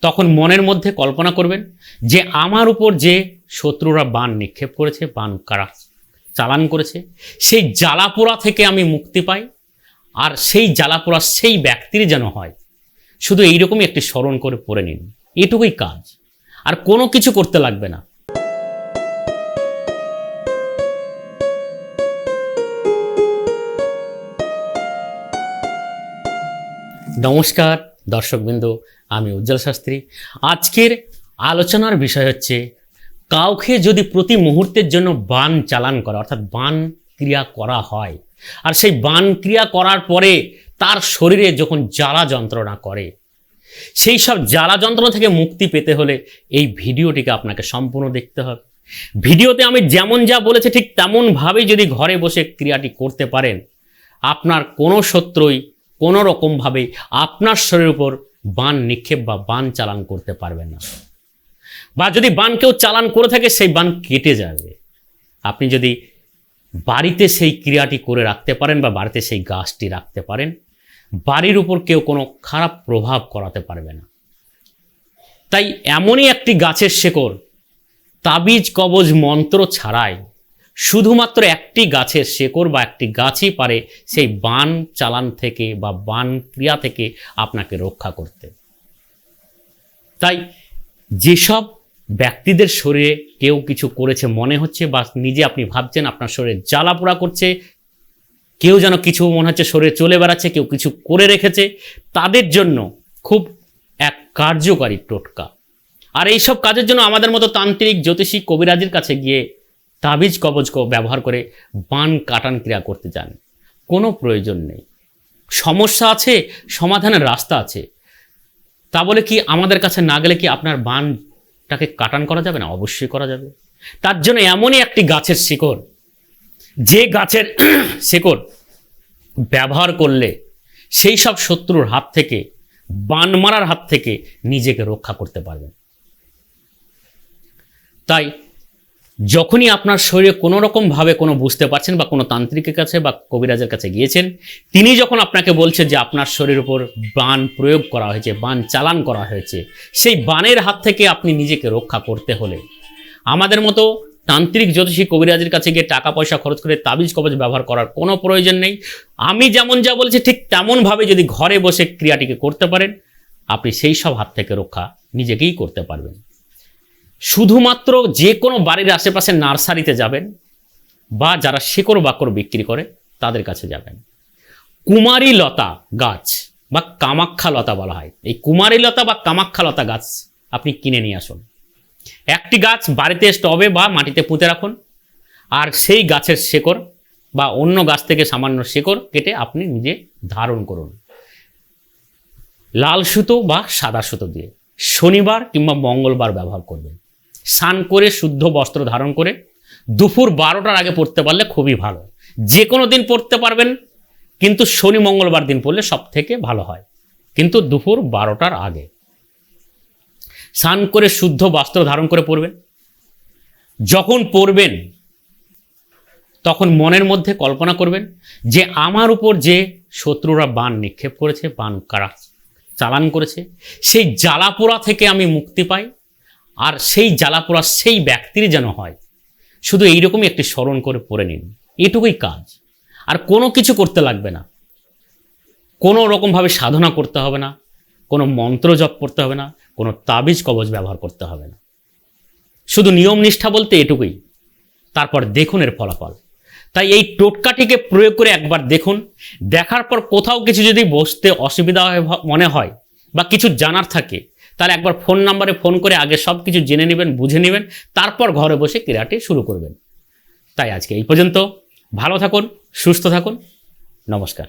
তখন মনের মধ্যে কল্পনা করবেন যে আমার উপর যে শত্রুরা বান নিক্ষেপ করেছে, বান কারা চালান করেছে, সেই জ্বালাপোড়া থেকে আমি মুক্তি পাই, আর সেই জ্বালাপোড়া সেই ব্যক্তির যেন হয়। শুধু এইরকমই একটি স্মরণ করে পড়ে নিন। এটুকুই কাজ। আর কোনো কিছু করতে লাগবে না। নমস্কার। দর্শকবৃন্দ, আমি উজ্জ্বল শাস্ত্রী। আজকের আলোচনার বিষয় হচ্ছে, কাউকে যদি প্রতি মুহূর্তের জন্য বান চালান করা, অর্থাৎ বান ক্রিয়া করা হয়, আর সেই বান ক্রিয়া করার পরে তার শরীরে যখন জ্বালা যন্ত্রণা করে, সেই সব জ্বালা যন্ত্রণা থেকে মুক্তি পেতে হলে এই ভিডিওটিকে আপনাকে সম্পূর্ণ দেখতে হবে। ভিডিওতে আমি যেমন যা বলেছি, ঠিক তেমনভাবেই যদি ঘরে বসে ক্রিয়াটি করতে পারেন, আপনার কোনো শত্রুই কোনো রকমভাবে আপনার শরীরের উপর বান নিক্ষেপ বা বান চালান করতে পারবে না। বা যদি বান কেউ চালান করে থাকে, সেই বান কেটে যাবে। আপনি যদি বাড়িতে সেই ক্রিয়াটি করে রাখতে পারেন বা বাড়িতে সেই গাছটি রাখতে পারেন, বাড়ির উপর কেউ কোনো খারাপ প্রভাব করাতে পারবে না। তাই এমনই একটি গাছের শেকড়, তাবিজ, কবজ, মন্ত্র ছাড়াই শুধুমাত্র একটি গাছের শেকড় বা একটি গাছই পারে সেই বান চালান থেকে বা বান ক্রিয়া থেকে আপনাকে রক্ষা করতে। তাই যেসব ব্যক্তিদের শরীরে কেউ কিছু করেছে মনে হচ্ছে বা নিজে আপনি ভাবছেন আপনার শরীরে জ্বালা পোড়া করছে, কেউ যেন কিছু মনে হচ্ছে শরীরে চলে বেড়াচ্ছে, কেউ কিছু করে রেখেছে, তাদের জন্য খুব এক কার্যকারী টোটকা। আর এইসব কাজের জন্য আমাদের মতো তান্ত্রিক, জ্যোতিষী, কবিরাজের কাছে গিয়ে তাবিজ কবজ ব্যবহার করে বান কাটান ক্রিয়া করতে চান কোনো প্রয়োজন নেই। সমস্যা আছে, সমাধানের রাস্তা আছে। তা বলে কি আমাদের কাছে না গেলে কি আপনার বানটাকে কাটান করা যাবে না? অবশ্যই করা যাবে। তার জন্য এমনই একটি গাছের শিকড়। যে গাছের শিকড় ব্যবহার করলে সেই সব শত্রুর হাত থেকে, বান মারার হাত থেকে নিজেকে রক্ষা করতে পারবেন। তাই যখনই আপনার শরীরে কোনো রকমভাবে কোনো বুঝতে পারছেন বা কোনো তান্ত্রিকের কাছে বা কবিরাজের কাছে গিয়েছেন, তিনি যখন আপনাকে বলছেন যে আপনার শরীরের উপর বান প্রয়োগ করা হয়েছে, বান চালান করা হয়েছে, সেই বানের হাত থেকে আপনি নিজেকে রক্ষা করতে হলে আমাদের মতো তান্ত্রিক জ্যোতিষী কবিরাজের কাছে গিয়ে টাকা পয়সা খরচ করে তাবিজ কবজ ব্যবহার করার কোনো প্রয়োজন নেই। আমি যেমন যা বলছি ঠিক তেমনভাবে যদি ঘরে বসে ক্রিয়াটিকে করতে পারেন, আপনি সেই সব হাত থেকে রক্ষা নিজেকেই করতে পারবেন। শুধুমাত্র যে কোনো বাড়ির আশেপাশে নার্সারিতে যাবেন বা যারা শেকড় বাকড় বিক্রি করে, তাদের কাছে যাবেন। কুমারী লতা গাছ বা কামাক্ষা লতা বলা হয়। এই কুমারী লতা বা কামাক্ষা লতা গাছ আপনি কিনে নিয়ে আসুন। একটি গাছ বাড়িতে স্টবে বা মাটিতে পুঁতে রাখুন, আর সেই গাছের শেকড় বা অন্য গাছ থেকে সামান্য শেকড় কেটে আপনি নিজে ধারণ করুন। লাল সুতো বা সাদা সুতো দিয়ে। শনিবার কিংবা মঙ্গলবার ব্যবহার করবেন। স্নান করে, শুদ্ধ বস্ত্র ধারণ করে, দুপুর বারোটার আগে পড়তে পারলে খুবই ভালো। যে কোনো দিন পড়তে পারবেন, কিন্তু শনি মঙ্গলবার দিন পড়লে সব থেকে ভালো হয়। কিন্তু দুপুর বারোটার আগে। স্নান করে, শুদ্ধ বস্ত্র ধারণ করে পড়বেন। যখন পড়বেন, তখন মনের মধ্যে কল্পনা করবেন যে আমার উপর যে শত্রুরা বান নিক্ষেপ করেছে, বান কারা চালান করেছে, সেই জ্বালাপোড়া থেকে আমি মুক্তি পাই আর সেই জ্বালা জ্বালাপোড়া সেই ব্যক্তির যেন হয়। শুধু এইরকমই একটি স্মরণ করে পড়ে নিন। এটুকুই কাজ। আর কোনো কিছু করতে লাগবে না। কোনো রকমভাবে সাধনা করতে হবে না। কোনো মন্ত্র জপ করতে হবে না। কোনো তাবিজ কবজ ব্যবহার করতে হবে না। শুধু নিয়ম নিষ্ঠা বলতে এটুকুই। তারপর দেখুন এর ফলাফল। তাই এই টোটকাটিকে প্রয়োগ করে একবার দেখুন। দেখার পর কোথাও কিছু যদি বসতে অসুবিধা মনে হয় বা কিছু জানার থাকে তাহলে একবার ফোন নাম্বারে ফোন করে আগে সব কিছু জেনে নেবেন, বুঝে নেবেন, তারপর ঘরে বসে ক্রীড়াটি শুরু করবেন। তাই আজকে এই পর্যন্ত। ভালো থাকুন, সুস্থ থাকুন। নমস্কার।